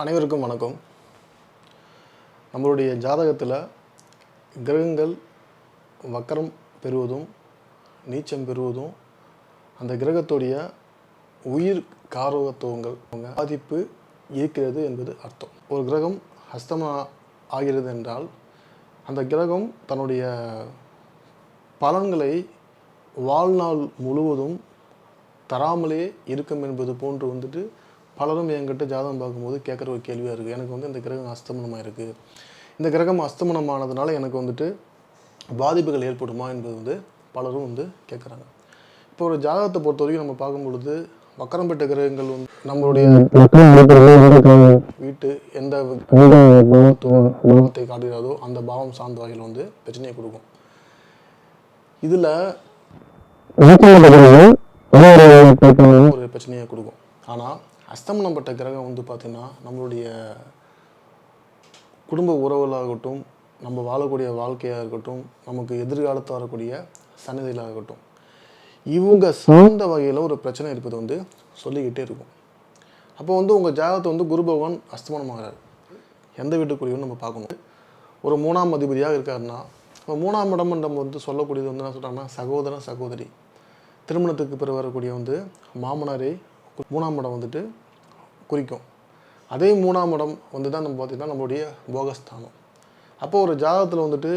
அனைவருக்கும் வணக்கம். நம்மளுடைய ஜாதகத்தில் கிரகங்கள் வக்கரம் பெறுவதும் நீச்சம் பெறுவதும் அந்த கிரகத்துடைய உயிர் காரகத்துவங்கள் பாதிப்பு இருக்கிறது என்பது அர்த்தம். ஒரு கிரகம் ஹஸ்தம ஆகிறது என்றால் அந்த கிரகம் தன்னுடைய பலன்களை வாழ்நாள் முழுவதும் தராமலே இருக்கும் என்பது போன்று வந்துட்டு பலரும் என்கிட்ட ஜாதகம் பார்க்கும்போது கேட்குற ஒரு கேள்வியாக இருக்குது எனக்கு வந்து இந்த கிரகம் அஸ்தமனமாக இருக்குது இந்த கிரகம் அஸ்தமனமானதுனால எனக்கு வந்துட்டு பாதிப்புகள் ஏற்படுமா என்பது வந்து பலரும் வந்து கேட்குறாங்க. இப்போ ஒரு ஜாதகத்தை பொறுத்த வரைக்கும் நம்ம பார்க்கும் பொழுது வக்கரம் பெற்ற கிரகங்கள் வந்து நம்மளுடைய வீட்டு எந்த பாவத்தை காட்டுகிறதோ அந்த பாவம் சார்ந்த வகையில் வந்து பிரச்சனையை கொடுக்கும். இதில் ஒரு பிரச்சனையை கொடுக்கும். ஆனால் அஸ்தமனம் பட்ட கிரகம் வந்து பார்த்திங்கன்னா நம்மளுடைய குடும்ப உறவுகளாகட்டும் நம்ம வாழக்கூடிய வாழ்க்கையாக இருக்கட்டும் நமக்கு எதிர்காலத்தில் வரக்கூடிய சன்னதிகளாக இருக்கட்டும் இவங்க சார்ந்த வகையில் ஒரு பிரச்சனை இருப்பது வந்து சொல்லிக்கிட்டே இருக்கும். அப்போ வந்து உங்கள் ஜாதகத்தை வந்து குரு பகவான் அஸ்தமனமாகிறார். எந்த வீட்டுக்குரியவும் நம்ம பார்க்கணும். ஒரு மூணாம் அதிபதியாக இருக்காருன்னா இப்போ மூணாம் இடம் நம்ம வந்து சொல்லக்கூடியது வந்து என்ன சொல்கிறாங்கன்னா சகோதரன் சகோதரி. திருமணத்துக்கு பிறகு வரக்கூடிய வந்து மாமனாரை மூணாம் இடம் வந்துட்டு குறிக்கும். அதே மூணாம் இடம் வந்து தான் நம்ம பார்த்திங்கன்னா நம்மளுடைய போகஸ்தானம். அப்போ ஒரு ஜாதகத்தில் வந்துட்டு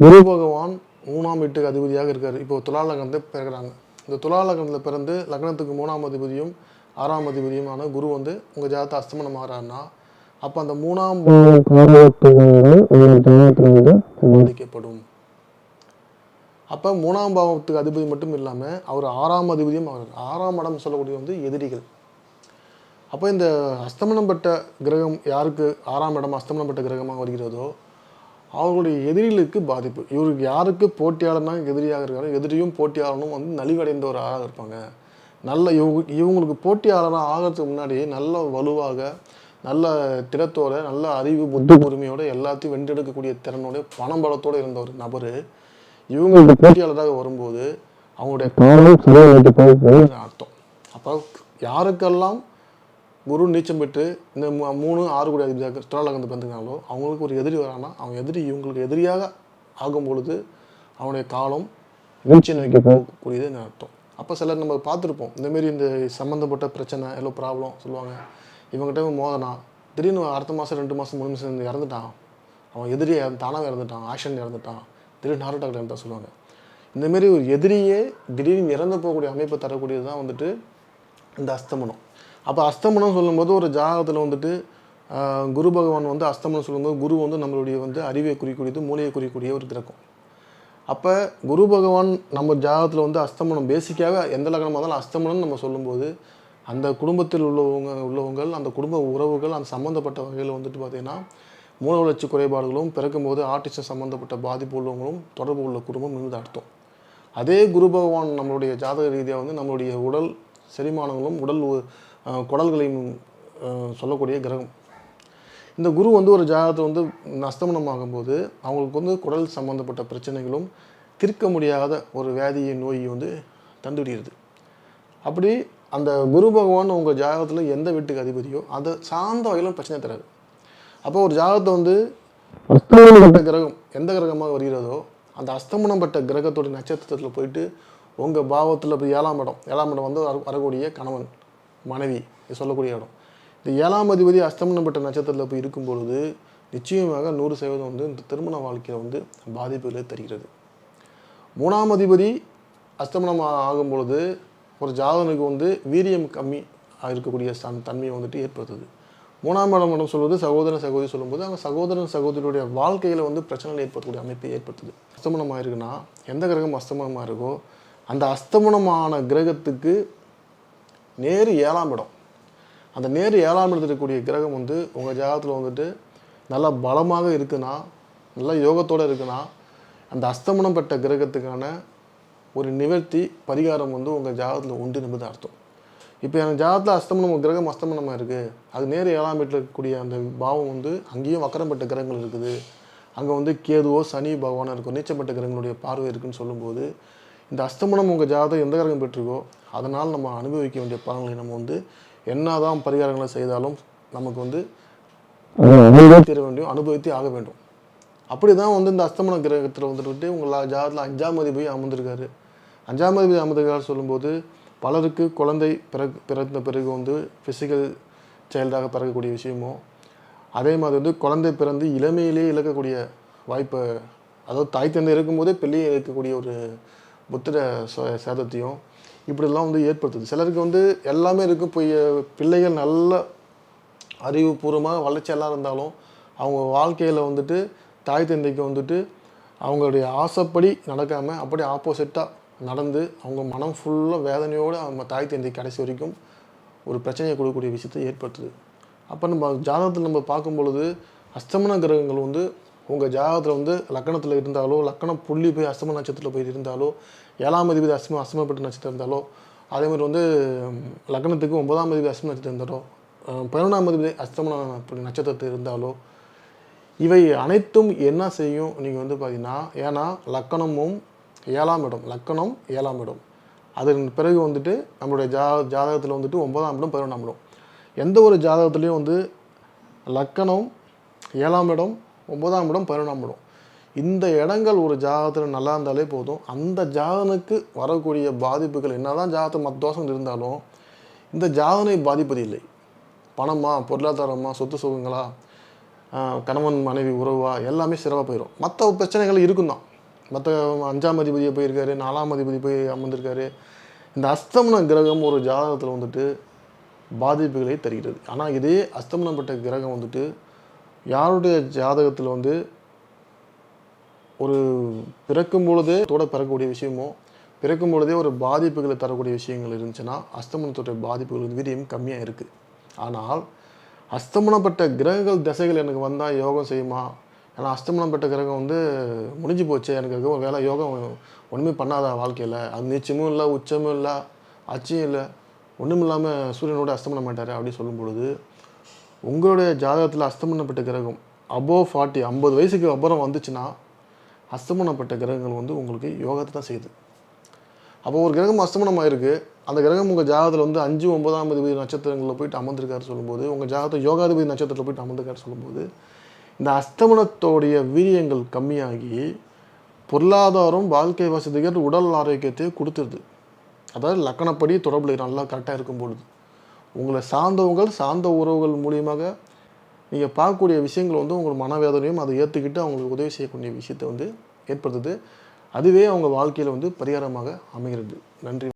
குரு பகவான் மூணாம் வீட்டுக்கு அதிபதியாக இருக்கார். இப்போ துலா லக்னத்தில் பிறகுறாங்க இந்த துலா லக்னத்தில் பிறந்து லக்னத்துக்கு மூணாம் அதிபதியும் ஆறாம் அதிபதியுமான குரு வந்து உங்கள் ஜாதகத்தை அஸ்தமனம் ஆகிறாருன்னா அப்போ அந்த மூணாம் பாதிக்கப்படும். அப்போ மூணாம் பாவத்துக்கு அதிபதி மட்டும் இல்லாமல் அவர் ஆறாம் அதிபதியும் அவர் ஆறாம் இடம் சொல்லக்கூடிய வந்து எதிரிகள். அப்போ இந்த அஸ்தமனம் பெற்ற கிரகம் யாருக்கு ஆறாம் இடம் அஸ்தமனம் பெற்ற கிரகமாக வருகிறதோ அவர்களுடைய எதிரிகளுக்கு பாதிப்பு. இவருக்கு யாருக்கு போட்டியாளர்னா எதிரியாக இருக்காரோ எதிரியும் போட்டியாளனும் வந்து நலிவடைந்தவராக இருப்பாங்க. நல்ல இவங்க இவங்களுக்கு போட்டியாளராக ஆகிறதுக்கு முன்னாடி நல்ல வலுவாக நல்ல திறத்தோட நல்ல அறிவு புத்தி உரிமையோடு எல்லாத்தையும் வென்றெடுக்கக்கூடிய திறனோட பணபலத்தோடு இருந்த ஒரு நபர் இவங்களுக்கு போட்டியாளராக வரும்போது அவங்களுடைய காலம் சரியாக அர்த்தம். அப்போ யாருக்கெல்லாம் குரு நீச்சம் பெற்று இந்த மூணு ஆறு கோடி அதிபதியாக துறாலகந்து பிறந்துக்கிறாங்களோ அவங்களுக்கு ஒரு எதிரி வரானா அவன் எதிரி இவங்களுக்கு எதிரியாக ஆகும் பொழுது அவனுடைய காலம் வீழ்ச்சி நோக்கி போகக்கூடியது என்ன அர்த்தம். அப்போ சிலர் நம்ம பார்த்துருப்போம். இந்தமாரி இந்த சம்மந்தப்பட்ட பிரச்சனை எல்லோ ப்ராப்ளம் சொல்லுவாங்க. இவங்ககிட்ட மோதனா திடீர்னு அடுத்த மாதம் ரெண்டு மாதம் மூணு மாதம் இறந்துட்டான். அவன் எதிரியை தானாக இறந்துட்டான் ஆக்ஷன் இறந்துட்டான். திடீர்னு ஹார்ட் அட்டாக் தான் சொல்லுவாங்க. இந்தமாரி ஒரு எதிரியே திடீர்னு இறந்து போகக்கூடிய அமைப்பை தரக்கூடியது தான் வந்துட்டு இந்த அஸ்தமனம். அப்போ அஸ்தமனம் சொல்லும்போது ஒரு ஜாதகத்தில் வந்துட்டு குரு பகவான் வந்து அஸ்தமனம் சொல்லும்போது குரு வந்து நம்மளுடைய வந்து அறிவை குறிக்கூடியது மூளையை குறிக்கூடிய ஒரு கிரகம் அப்போ குரு பகவான் நம்ம ஜாதகத்தில் வந்து அஸ்தமனம் பேசிக்காகவே எந்த லக்னமாக இருந்தாலும் அஸ்தமனம் நம்ம சொல்லும்போது அந்த குடும்பத்தில் உள்ளவங்க உள்ளவங்கள் அந்த குடும்ப உறவுகள் அந்த சம்மந்தப்பட்ட வகையில் வந்துட்டு பார்த்திங்கன்னா மூல வளர்ச்சி குறைபாடுகளும் பிறக்கும்போது ஆர்டிஸ்ட் சம்மந்தப்பட்ட பாதிப்பு உள்ளவங்களும் தொடர்பு உள்ள குடும்பம் என்பது அர்த்தம் அதே குரு பகவான் நம்மளுடைய ஜாதக ரீதியாக வந்து நம்மளுடைய உடல் செரிமானங்களும் உடல் உ- குடல்களையும் சொல்லக்கூடிய கிரகம். இந்த குரு வந்து ஒரு ஜாதகத்தை வந்து நஸ்தமனம் ஆகும்போது அவங்களுக்கு வந்து குடல் சம்பந்தப்பட்ட பிரச்சனைகளும் தீர்க்க முடியாத ஒரு வியாதியை நோய் வந்து தந்துவிடுகிறது அப்படி அந்த குரு பகவான் உங்கள் ஜாதகத்தில் எந்த வீட்டுக்கு அதிபதியோ அதை சார்ந்த வகையிலும் பிரச்சனை தராது. அப்போ ஒரு ஜாதகத்தை வந்து அஸ்தமனப்பட்ட கிரகம் எந்த கிரகமாக வருகிறதோ அந்த அஸ்தமனப்பட்ட கிரகத்தோட நட்சத்திரத்தில் போயிட்டு உங்கள் பாவத்தில் இப்போ ஏழாம் இடம் ஏழாம் இடம் வந்து வர- வரக்கூடிய கணவன் மனைவி இது சொல்லக்கூடிய இடம். இந்த ஏழாம் அதிபதி அஸ்தமனப்பட்ட நட்சத்திரத்தில் போய் இருக்கும் பொழுது நிச்சயமாக நூறு சதவீதம் வந்து இந்த திருமண வாழ்க்கையில் வந்து பாதிப்புகளை தருகிறது. மூணாம் அதிபதி அஸ்தமனம் ஆகும் பொழுது ஒரு ஜாதகனுக்கு வந்து வீரியம் கம்மி இருக்கக்கூடிய தன்மையை வந்துட்டு ஏற்படுத்துது. மூணாம் இடம் இடம் சொல்வது சகோதரன் சகோதரி சொல்லும்போது அவங்க சகோதரன் சகோதரியுடைய வாழ்க்கையில் வந்து பிரச்சனைகள் ஏற்படக்கூடிய அமைப்பை ஏற்படுத்துது. அஸ்தமனமாக இருக்குன்னா எந்த கிரகம் அஸ்தமனமாக இருக்கோ அந்த அஸ்தமனமான கிரகத்துக்கு நேர் ஏழாம் இடம். அந்த நேர் ஏழாம் இடத்துல இருக்கக்கூடிய கிரகம் வந்து உங்கள் ஜாதகத்தில் வந்துட்டு நல்லா பலமாக இருக்குன்னா நல்லா யோகத்தோடு இருக்குன்னா அந்த அஸ்தமனம் பெற்ற கிரகத்துக்கான ஒரு நிவர்த்தி பரிகாரம் வந்து உங்கள் ஜாதகத்தில் உண்டு என்பது அர்த்தம். இப்போ எனக்கு ஜாதத்தில் அஸ்தமனம் கிரகம் அஸ்தமனமாக இருக்குது அது நேர் ஏழாம் வீட்டில் இருக்கக்கூடிய அந்த பாவம் வந்து அங்கேயும் வக்கரம் கிரகங்கள் இருக்குது. அங்கே வந்து கேதுவோ சனி பகவானோ இருக்கும் நீச்சப்பட்ட கிரகங்களுடைய பார்வை இருக்குன்னு சொல்லும்போது இந்த அஸ்தமனம் உங்கள் ஜாதகம் எந்த கிரகம் பெற்றிருக்கோ அதனால் நம்ம அனுபவிக்க வேண்டிய பலன்களை நம்ம வந்து என்னதான் பரிகாரங்களை செய்தாலும் நமக்கு வந்து தீர வேண்டியும் அனுபவித்தே ஆக வேண்டும். அப்படி தான் வந்து இந்த அஸ்தமன கிரகத்தில் வந்துட்டு உங்கள் ஜாதத்தில் அஞ்சாம் அதிபதி அமர்ந்திருக்காரு. அஞ்சாம் அதிபதி அமர்ந்திருக்காரு சொல்லும்போது பலருக்கு குழந்தை பிறகு பிறந்த பிறகு வந்து ஃபிசிக்கல் சைல்டாக பிறக்கக்கூடிய விஷயமோ அதே மாதிரி வந்து குழந்தை பிறந்து இளமையிலேயே இழக்கக்கூடிய வாய்ப்பை அதாவது தாய் தந்தை இருக்கும்போதே பெரிய இருக்கக்கூடிய ஒரு புத்திர ச- சேதத்தையும் இப்படிலாம் வந்து ஏற்படுத்துது. சிலருக்கு வந்து எல்லாமே இருக்கும். போய் பிள்ளைகள் நல்ல அறிவுபூர்வமாக வளர்ச்சியெல்லாம் இருந்தாலும் அவங்க வாழ்க்கையில் வந்துட்டு தாய் தந்தைக்கு வந்துட்டு அவங்களுடைய ஆசைப்படி நடக்காமல் அப்படியே ஆப்போசிட்டாக நடந்து அவங்க மனம் ஃபுல்லாக வேதனையோடு அவங்க தாய் தந்தை கடைசி வரைக்கும் ஒரு பிரச்சனையை கொடுக்கக்கூடிய விஷயத்தை ஏற்படுத்துது. அப்போ நம்ம ஜாதகத்தில் நம்ம பார்க்கும் பொழுது அஸ்தமன கிரகங்கள் வந்து உங்கள் ஜாதகத்தில் வந்து லக்கணத்தில் இருந்தாலோ லக்கணம் புள்ளி போய் அஸ்தம நட்சத்திரத்தில் போய் இருந்தாலோ ஏழாம் அதிபதி அஸ்தம அஸ்தமப்பட்ட நட்சத்திரம் இருந்தாலோ அதே மாதிரி வந்து லக்னத்துக்கு ஒன்பதாம் அதிபதி அஸ்தம நட்சத்திரம் இருந்தாலோ பதினொன்றாம் அதிபதி அஸ்தமன நட்சத்திரத்தில் இருந்தாலோ இவை அனைத்தும் என்ன செய்யும்? நீங்கள் வந்து பார்த்தீங்கன்னா ஏன்னா லக்கணமும் ஏழாம் இடம் லக்கணம் ஏழாம் இடம். அதன் பிறகு வந்துட்டு நம்மளுடைய ஜா ஜாதகத்தில் வந்துட்டு ஒன்பதாம் இடம் பதினொன்றாம் இடம். எந்த ஒரு ஜாதகத்துலேயும் வந்து லக்கணம் ஏழாம் இடம் ஒன்பதாம் இடம் பதினொன்றாம் இடம். இந்த இடங்கள் ஒரு ஜாதகத்தில் நல்லா இருந்தாலே போதும். அந்த ஜாதனுக்கு வரக்கூடிய பாதிப்புகள் என்னதான் ஜாதகத்தில் மற்ற தோஷங்கள் இருந்தாலும் இந்த ஜாதனை பாதிப்பது இல்லை. பணமா பொருளாதாரமா சொத்து சுகங்களா கணவன் மனைவி உறவா எல்லாமே சிறப்பாக போயிடும் மற்ற பிரச்சனைகள் இருக்கும் தான் மற்ற அஞ்சாம் அதிபதியை போயிருக்காரு நாலாம் அதிபதி போய் அமர்ந்திருக்காரு. இந்த அஸ்தமன கிரகம் ஒரு ஜாதகத்தில் வந்துட்டு பாதிப்புகளை தருகிறது. ஆனால் இதே அஸ்தமனப்பட்ட கிரகம் வந்துட்டு யாருடைய ஜாதகத்தில் வந்து ஒரு பிறக்கும் பொழுதே தோட பிறக்கக்கூடிய விஷயமோ பிறக்கும் பொழுதே ஒரு பாதிப்புகளை தரக்கூடிய விஷயங்கள் இருந்துச்சுன்னா அஸ்தமனத்துடைய பாதிப்புகள் வீரியம் கம்மியாக இருக்குது ஆனால் அஸ்தமனப்பட்ட கிரகங்கள் திசைகள் எனக்கு வந்தால் யோகம் செய்யுமா? ஏன்னா பெற்ற கிரகம் வந்து முடிஞ்சு போச்சு. எனக்கு ஒரு வேலை யோகம் ஒன்றுமே பண்ணாத வாழ்க்கையில். அது நீச்சமும் இல்லை உச்சமும் இல்லை அச்சியும் இல்லை. ஒன்றும் இல்லாமல் சூரியனோட அஸ்தமனம் மாட்டார் அப்படின்னு சொல்லும் பொழுது உங்களுடைய ஜாதகத்தில் அஸ்தமனப்பட்ட கிரகம் அபோவ் ஃபார்ட்டி ஐம்பது வயசுக்கு அப்புறம் வந்துச்சுன்னா அஸ்தமனப்பட்ட கிரகங்கள் வந்து உங்களுக்கு யோகத்தை தான் செய்யுது. அப்போ ஒரு கிரகம் அஸ்தமனம் ஆயிருக்கு அந்த கிரகம் உங்கள் ஜாதகத்தில் வந்து அஞ்சு ஒன்பதாம் அதிபதி நட்சத்திரங்களில் போயிட்டு அமர்ந்திருக்காரு சொல்லும்போது உங்கள் ஜாதகத்தை யோகாதிபதி நட்சத்திரத்தில் போயிட்டு அமர்ந்திருக்காரு சொல்லும்போது இந்த அஸ்தமனத்தோடைய வீரியங்கள் கம்மியாகி பொருளாதாரம் வாழ்க்கை வசதிகள் உடல் ஆரோக்கியத்தை கொடுத்துருது. அதாவது லக்கணப்படி தொடர்புல நல்லா கரெக்டாக இருக்கும் பொழுது. உங்களை சார்ந்தவங்கள் சார்ந்த உறவுகள் மூலியமாக நீங்கள் பார்க்கக்கூடிய விஷயங்கள் வந்து உங்கள் மனவேதனையும் அதை ஏற்றுக்கிட்டு அவங்களுக்கு உதவி செய்யக்கூடிய விஷயத்தை வந்து ஏற்படுத்துது. அதுவே அவங்க வாழ்க்கையில் வந்து பரிகாரமாக அமைகிறது. நன்றி.